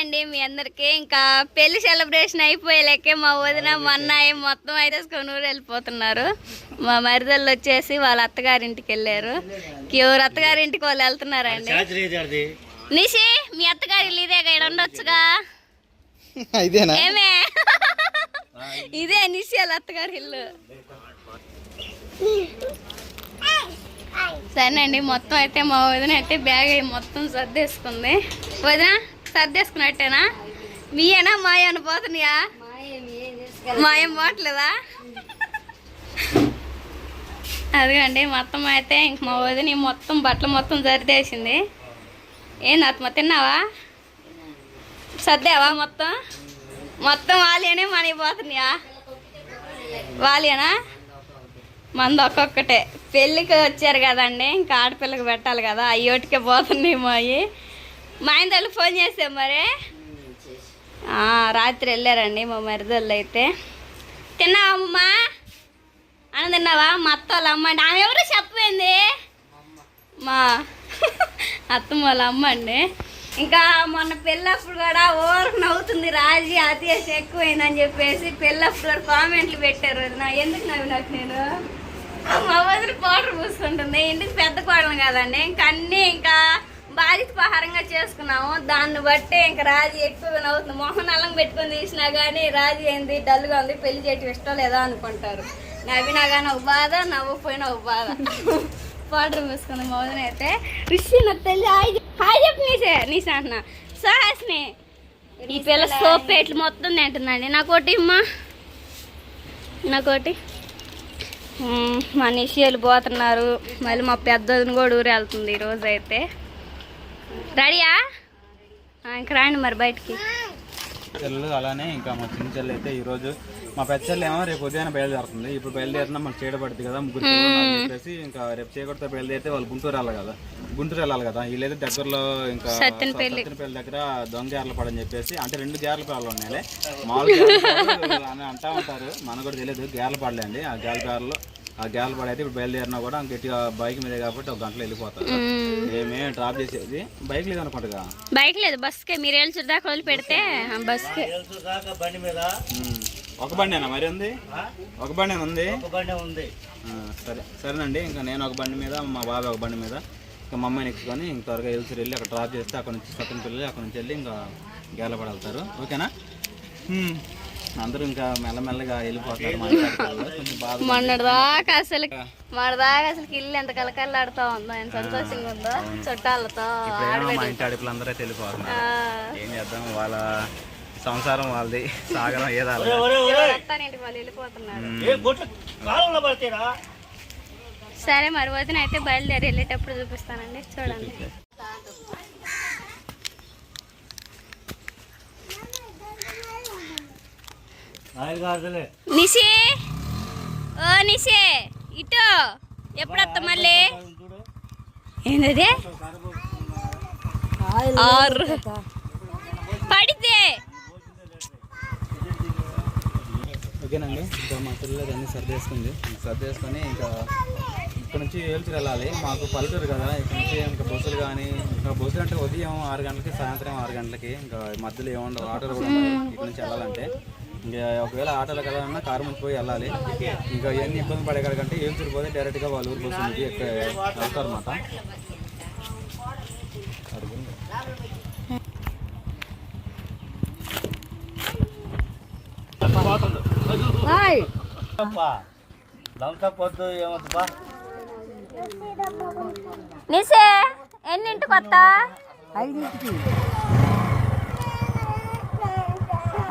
అండి మీ అందరికి ఇంకా పెళ్ళి సెలబ్రేషన్ అయిపోయేలేకే మా వదిన మా అన్నయ్య మొత్తం అయితే ఊరు వెళ్ళిపోతున్నారు. మా మరిదళ్ళు వచ్చేసి వాళ్ళ అత్తగారింటికి వెళ్ళారు. ఎవరు అత్తగారింటికి వాళ్ళు వెళ్తున్నారండి. నిషి మీ అత్తగారి ఇల్లు ఇదే ఇక్కడ ఉండొచ్చుగా? ఇదేనా? ఏమే? ఇదే నిషి వాళ్ళ అత్తగారి ఇల్లు. సరేనండి మొత్తం అయితే మా వదిన అయితే బ్యాగ్ మొత్తం సర్దేసుకుంది. వదిన సర్దేసుకున్నట్టేనా? మీయేనా? మాయన పోతున్నాయా? మాయం పోవట్లేదా? అదిగండి మొత్తం అయితే ఇంక మా వదిన మొత్తం బట్టలు మొత్తం సర్దేసింది. ఏంది ఆత్మ తిన్నావా? సర్దావా మొత్తం? మొత్తం వాలియనే మనకి పోతున్నాయా? వాలియనా మంది ఒక్కొక్కటే. పెళ్ళికి వచ్చారు కదండి ఇంకా ఆడపిల్లకి పెట్టాలి కదా అయ్యోటికే పోతున్నాయి మాయి. మా ఆయన తల్లి ఫోన్ చేసాం మరి? రాత్రి వెళ్ళారండి మా మరిదళ్ళు అయితే. తిన్నావా అని తిన్నావా? మా అత్త వాళ్ళ అమ్మ అండి. ఆమె ఎవరు చెప్పేంది మా అత్తమ్మ వాళ్ళ అమ్మ అండి. ఇంకా మొన్న పెళ్ళప్పుడు కూడా ఓవర్ నవ్వుతుంది రాజీ అతియాస ఎక్కువైందని చెప్పేసి పెళ్ళప్పుడు కూడా కామెంట్లు పెట్టారు నా ఎందుకు నవ్వి నాకు నేను? మా వదిలి పౌడర్ పూసుకుంటుంది. ఇంటికి పెద్ద కోడలు కదండి. ఇంకా అన్నీ ఇంకా బాధిత పహారంగా చేసుకున్నాము. దాన్ని బట్టే ఇంకా రాజీ ఎక్కువగా నవ్వుతుంది. మొహం నల్లం పెట్టుకొని తీసినా కానీ రాజీ ఏంది డల్గా ఉంది పెళ్ళి చేయటం ఇష్టం లేదా అనుకుంటారు. నవ్వినా కానీ ఒక బాధ నవ్వకపోయినా ఒక బాధ. పౌడర్ పూసుకుంది మోదన అయితే రిషి నాకు తెలిసి హాయ్ హాయ్ చెప్పు నీసే నీసే అంటున్నా. సుహాస్ని. ఈ పిల్ల సోప్ పేట్లు మొత్తం తింటుందండి? నాకోటి అమ్మా నాకోటి. మ్మ్, మా పోతున్నారు. మళ్ళీ మా పెద్దదిని కూడా ఊరు వెళ్తుంది ఈరోజు అయితే రెడీయా? ఇంక రాండి మరి బయటికి. చెల్లెలు అలానే ఇంకా మా చిన్న చెల్లి అయితే ఈ రోజు మా పెద్ద చెల్లి ఏమో రేపు ఉదయం బయలుదేరుతుంది. ఇప్పుడు బయలుదేరినా మనకు చేయబడుతుంది కదా ముగ్గురు చెప్పేసి ఇంకా రేపు చేయకూడదు బయలుదేరితే వాళ్ళు గుంటూరు వెళ్ళాలి కదా. గుంటూరు వెళ్ళాలి కదా. వీళ్ళైతే దగ్గరలో ఇంకా. సత్తెనపల్లి దగ్గర దొంగ జార్ల పడని చెప్పేసి అంటే రెండు జార్ల పాలు ఉన్నాయి మామూలు అని అంటా ఉంటారు. మనకు కూడా తెలియదు. గేర్ల పడలే అండి. ఆ గేర్ల పాలలో ఆ గేర్ల పడ అయితే ఇప్పుడు బయలుదేరినా కూడా గట్టిగా బైక్ మీదే కాబట్టి ఒక గంటలో వెళ్ళిపోతారు. మేమేం. డ్రాప్ చేసేది బైక్ లేదు అనుకుంటా బైక్ లేదు బస్కే. మీరు వెళ్ళి దాకా వదిలి పెడితే బస్కే. ఉమ్. ఒక బండేనా మరి ఉంది? ఒక బండి ఉంది? ఉంది. సరే. సరేనండి ఇంకా నేను ఒక బండి మీద మా బాబాయ్ ఒక బండి మీద ఇంకా మా అమ్మాయిని ఎక్కించుకొని ఇంక త్వరగా ఎల్సరి వెళ్ళి అక్కడ డ్రాప్ చేస్తే అక్కడ నుంచి సత్యం పిల్లలు అక్కడ నుంచి వెళ్ళి ఇంకా గేలపడతారు ఓకేనా. అందరూ ఇంకా మెల్లమెల్లగా వెళ్ళిపోతారు మొన్నటిదాకా అసలు మొన్నటిదాకా అసలు ఇల్లు ఎంత కలకల్లాడుతూ ఉందో ఎంత సంతోషంగా ఉందో చుట్టాలతో మా ఇంటి ఆడపిల్లలు అందరూ వెళ్ళిపోతున్నారు ఏం చేద్దాం? వాళ్ళ సంసారం వాళ్ళది. సాగరం ఏదాలి సరే మరి వదిన అయితే బయలుదేరి వెళ్ళేటప్పుడు చూపిస్తానండి. చూడండి ఆయన కాదులే నిషి! ఓ నిషి! ఇటు! ఎప్పుడు వస్తా మళ్ళీ? ఏంటది ఆరు. పడితే! ఓకేనండి ఇంకా మా పిల్లలు అన్నీ సర్దేసుకుంది. సర్దేసుకొని ఇంకా ఇక్కడ నుంచి ఏల్చి వెళ్ళాలి. మాకు పల్లెటూరు కదా ఇక్కడ నుంచి ఇంకా బస్సులు కానీ ఇంకా బస్సులు అంటే ఉదయం ఆరు గంటలకి సాయంత్రం ఆరు గంటలకి ఇంకా మధ్యలో ఏముండవు ఆటోలు కూడా ఇక్కడ నుంచి వెళ్ళాలంటే. ఇంకా ఒకవేళ ఆటోలో వెళ్ళాలన్నా కారు నుంచి పోయి వెళ్ళాలి. ఇంకా ఇవన్నీ ఇబ్బంది పడే కంటే ఏల్చూరు పోతే డైరెక్ట్గా వాళ్ళ ఊరు బస్సు నుంచి ఎక్క వెళ్తారు అన్నమాట నిషే ఎన్నింటికి వస్తా ఐదింటికి.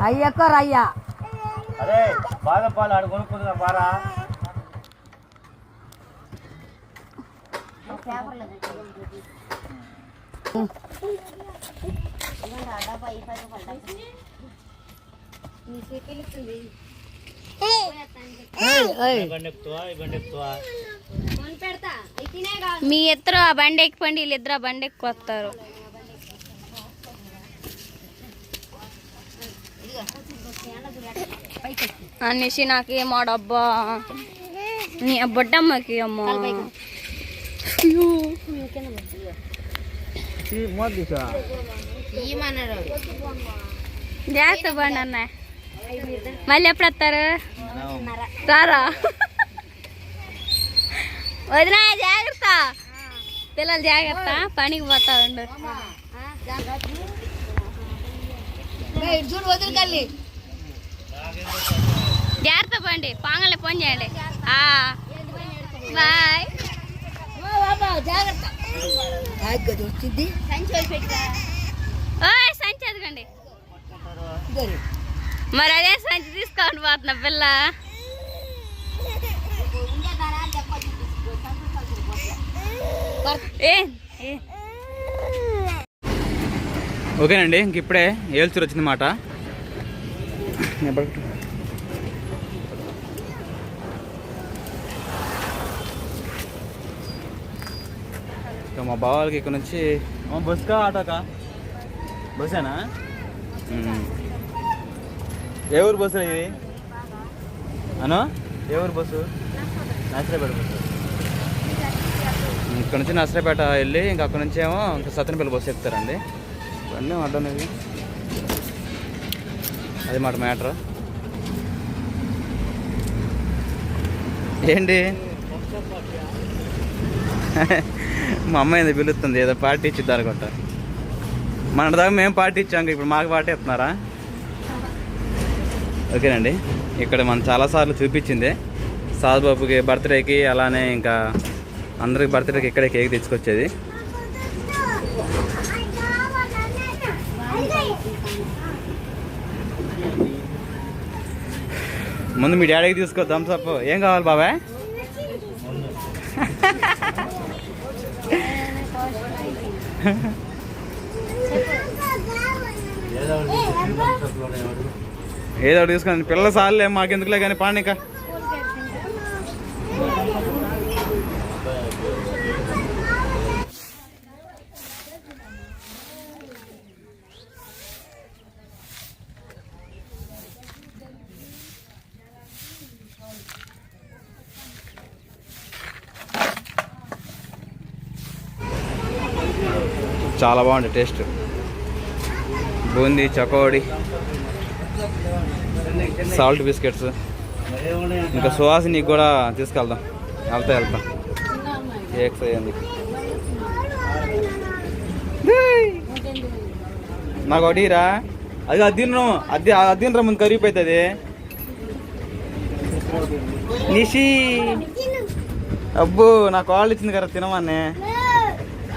అయ్యక్కర్ అయ్యా అరే బాదం పాలు ఆడు కొనుక్కుంటున్నా బారా మీ ఇద్దరు ఆ బండి ఎక్కిపోండి వీళ్ళిద్దరు ఆ బండి ఎక్కువ వస్తారు అనేసి నాకు ఏమో డబ్బా. నీ బొడ్డమ్మకి అమ్మా. జాగ్రత్త బండి అన్న. మళ్ళీ ఎప్పుడు వస్తారు? రారా? వదినా జాగ్రత్త. పిల్లలు జాగ్రత్త పనికి పోతా ఉండు చూడు వదిలికెళ్ళి. జాగ్రత్త పోండి పాంగల్ని ఫోన్ చేయండి. బాయ్. జాగ్రత్త వచ్చింది ఓయ్ సంచి ఎదగండి మరి అదే సంచి తీసుకోండి పోతున్నా పిల్ల. ఓకేనండి ఇంక ఇప్పుడే ఏల్చూరు వచ్చింది మా బావాలకి ఇక్కడ నుంచి బస్కా ఆటోకా? బస్సేనా. ఏ ఊరు బస్సు ఇది? అను? ఏ ఊరు బస్సు? నర్సరాపేట బస్సు. ఇక్కడ నుంచి నర్సరాపేట వెళ్ళి ఇంకా అక్కడ నుంచి ఏమో ఇంకా సత్తనపల్లి బస్సు ఎక్కుతారండి. ఇవన్నీ అడ్డం ఇది అది మాట మ్యాటర్. ఏంటి? మా అమ్మాయి ఏందో పిలుస్తుంది ఏదో పార్టీ ఇచ్చిద్ది అనుకుంటా. మన దాకా మేము పార్టీ ఇచ్చాం ఇప్పుడు మాకు పార్టీ ఇస్తున్నారా? ఓకేనండి. ఇక్కడ మనం చాలాసార్లు చూపించింది. సాధుబాబుకి బర్త్డేకి అలానే ఇంకా అందరికి బర్త్డేకి ఇక్కడే కేక్ తెచ్చుకొచ్చేది ముందు మీ డాడీకి తీసుకో థమ్స్ అప్ ఏం కావాలి బాబాయ్? ఏదో ఒకటి తీసుకోండి పిల్లల సార్లే మాకెందుకులే కానీ పానిక చాలా బాగుంది టేస్ట్. Boondi చకోడి salt biscuits. ఇంకా సుహాసినికి కూడా తీసుకెళ్దాం. వెళ్తా వెళ్తాం. కేక్స్ అయ్యింది. నాకు ఒకటిరా అది అద్దీనం అద్దె అద్దీనరా ముందు కరిగిపోతుంది నిషి. అబ్బో నాకు వాళ్ళు ఇచ్చింది కదా తినమని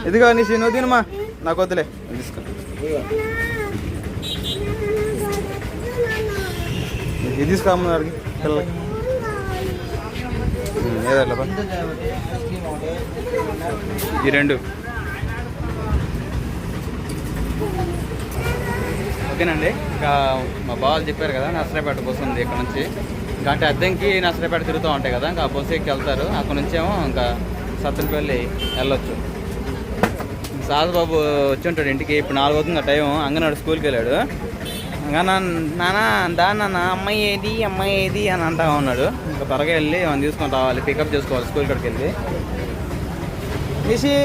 ఇదిగో నిషి నువ్వు తినమా నాకు వద్దులే. తీసుకో ఇది తీసుకోమని అడిగి పిల్లలకి. ఈ రెండు. ఓకేనండి ఇంకా మా బావాలు చెప్పారు కదా నర్సరాపేట బస్సు ఉంది ఇక్కడ నుంచి. ఇంకా అంటే అద్దెంకి నర్సరాపేట తిరుగుతూ ఉంటాయి కదా ఇంకా బస్సు ఎక్కి వెళ్తారు. అక్కడ నుంచేమో ఇంకా సత్తులపల్లి వెళ్ళొచ్చు. సాధుబాబు వచ్చి ఉంటాడు ఇంటికి. ఇప్పుడు నాలుగు అవుతుంది టైం అంగనాడు స్కూల్కి వెళ్ళాడు. ఇంకా నాన్న దా నాన్న అమ్మాయి ఏది అమ్మాయి ఏది అని అంటా ఉన్నాడు. ఇంకా త్వరగా వెళ్ళి మనం తీసుకొని రావాలి. పికప్ చేసుకోవాలి స్కూల్ కాడికి వెళ్ళి. నిషి?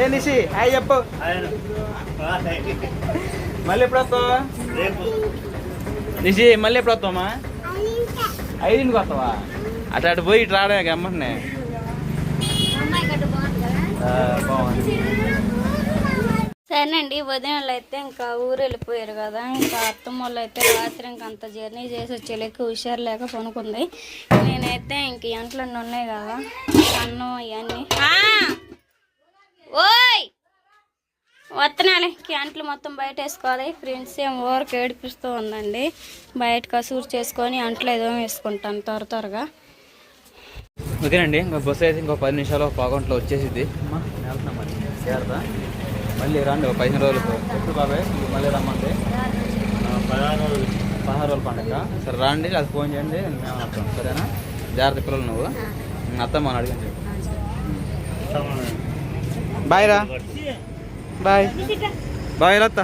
ఏ నిషి? హాయ్ చెప్పు. మళ్ళీ ఎప్పుడు వస్తావా? నిషి మళ్ళీ ఎప్పుడు వస్తావమ్మా? ఐదింటికి వస్తావా? అటు అటు పోయి ఇటు రావడమే గమ్మనే బాగుంది సరేనండి ఉదయం అయితే ఇంకా ఊరు వెళ్ళిపోయారు కదా ఇంకా అత్తమ్మ వాళ్ళు అయితే రాత్రి ఇంకా అంత జర్నీ చేసి వచ్చేలేక హుషారు లేక పనుకుంది. నేనైతే ఇంక ఇంట్లో ఉన్నాయి కదా అన్నం ఇవన్నీ. ఓయ్! వస్తున్నాలే క్యాంట్లు మొత్తం బయట వేసుకోవాలి. ఫ్రెండ్స్ ఏం ఊరికి ఏడిపిస్తూ ఉందండి. బయట కసూరు చేసుకొని అంట్లో ఏదో వేసుకుంటాను త్వర త్వరగా. ఓకేనండి ఇంకా బస్సు అయితే ఇంకో పది నిమిషాలు ఒక పావుగంటలో వచ్చేసింది అమ్మా, నేను వెళ్తున్నా మరి. జాగ్రత్త మళ్ళీ రండి ఒక పదిహేను రోజులకు ఎప్పుడు బాబాయ్? మళ్ళీ రమ్మంటే? పదహారు రోజుల. పండుగ. సరే రండి అది ఫోన్ చేయండి మేము వస్తాం సరేనా? జాగ్రత్త పిల్లలు నువ్వు. అత్తమ్మ అని అడిగండి బాయ్ రా. బాయ్. బాయ్ లత్త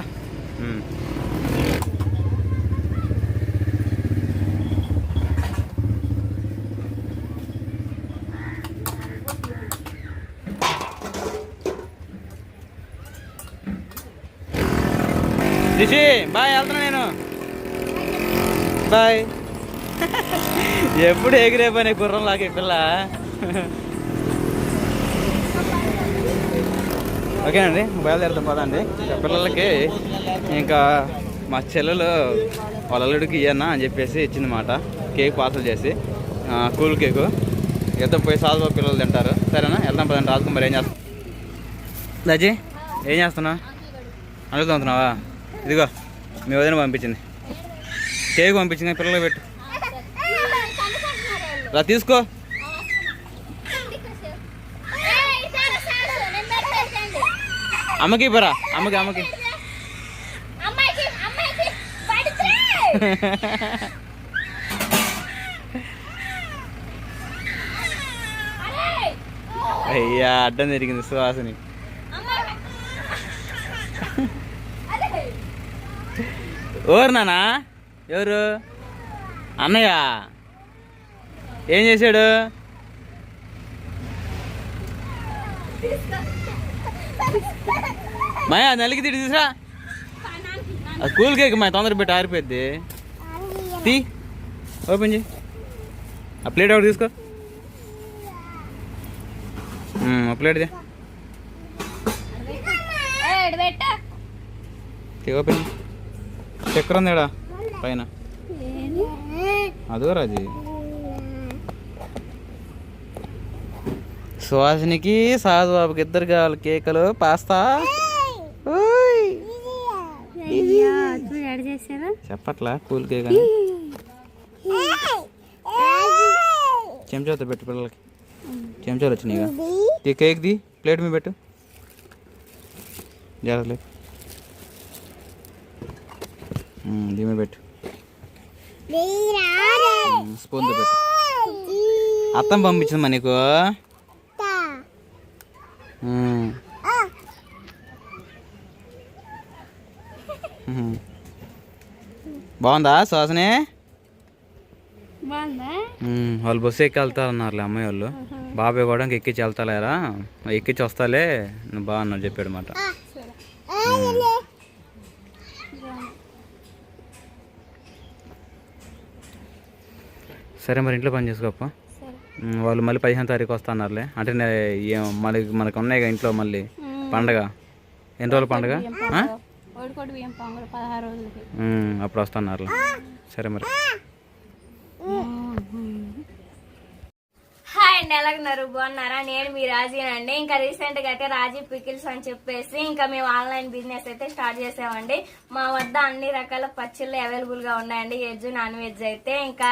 రిషి బాయ్ వెళ్తున్నా నేను. బాయ్. ఎప్పుడు ఎగిరే పని గుర్రం లాగే పిల్ల. ఓకేనండి బయలుదేరుతాం పదండి అండి పిల్లలకి ఇంకా మా చెల్లెలు వాళ్ళ అల్లుడికి ఇయ్యన్నా అని చెప్పేసి ఇచ్చింది మాట. కేక్ పార్సల్ చేసి కూల్ కేకు. ఎంతో పోయి సాధుబాబు పిల్లలు తింటారు. సరేనా? వెళ్దాం పదండి రాజకుమార్ ఏం చేస్తా లజీ ఏం చేస్తున్నావు? అడుగుతున్నావా ఇదిగో మీ వదిన పంపించింది. కేక్ పంపించింది పిల్లలు పెట్టు. రా తీసుకో. అమ్మకి పరా అమ్మకి అమ్మకి. అయ్యా అడ్డం తిరిగింది సుహాసిని ఎవరు నానా? ఎవరు? అన్నయ్య? ఏం చేశాడు? మాయా నలిగి తిడి తీసురా. అది కూల్ కేక్ మా తొందర పెట్టి ఆరిపోద్ది తీ. ఓపెన్ చేయి ఆ ప్లేట్ ఒకటి తీసుకో. ఆ ప్లేట్ దే తీ ఓపెన్ చేయి. చక్కెర ఉంది ఈడ పైన అదో రాజీ. సుహాసినికి సాధు బాబుకి ఇద్దరు కావాలి కేకలు పాస్తా. చెప్పట్లా కూల్ కేక్ అని. చెంచాతో పెట్టు పిల్లలకి. చెంచాలు వచ్చినాయిగా. ఈ కేక్ ది ప్లేట్ మీద పెట్టు. జాగ్రత్త దీని మీద పెట్టు. స్పూన్తో పెట్టు. అత్తం పంపించిందమ్మా నీకు. బాగుందా శ్వాసనే. వాళ్ళు బస్సు ఎక్కి వెళ్తారన్నారులే అమ్మాయి వాళ్ళు. బాబాయ్ కూడా ఇంక ఎక్కించి వెళ్తాలేరా? ఎక్కించి వస్తాలే? నువ్వు బాగున్నావు చెప్పాడు మాట. సరే మరి ఇంట్లో పని చేసుకోప్ప. వాళ్ళు మళ్ళీ పదిహేను తారీఖు వస్తా అన్నారులే అంటే మళ్ళీ మనకు ఉన్నాయి కదా ఇంట్లో మళ్ళీ పండగ. ఎన్ని రోజుల పండగ. అప్పుడు వస్తున్నారు సరే మరి. హాయ్ అండి ఎలాగున్నారు? బాగున్నారా? నేను మీ రాజీనండి ఇంకా రీసెంట్గా అయితే రాజీ పికిల్స్ అని చెప్పేసి ఇంకా మేము ఆన్లైన్ బిజినెస్ అయితే స్టార్ట్ చేసామండి. మా వద్ద అన్ని రకాల పచ్చళ్ళు అవైలబుల్గా ఉన్నాయండి. వెజ్ నాన్ వెజ్ అయితే ఇంకా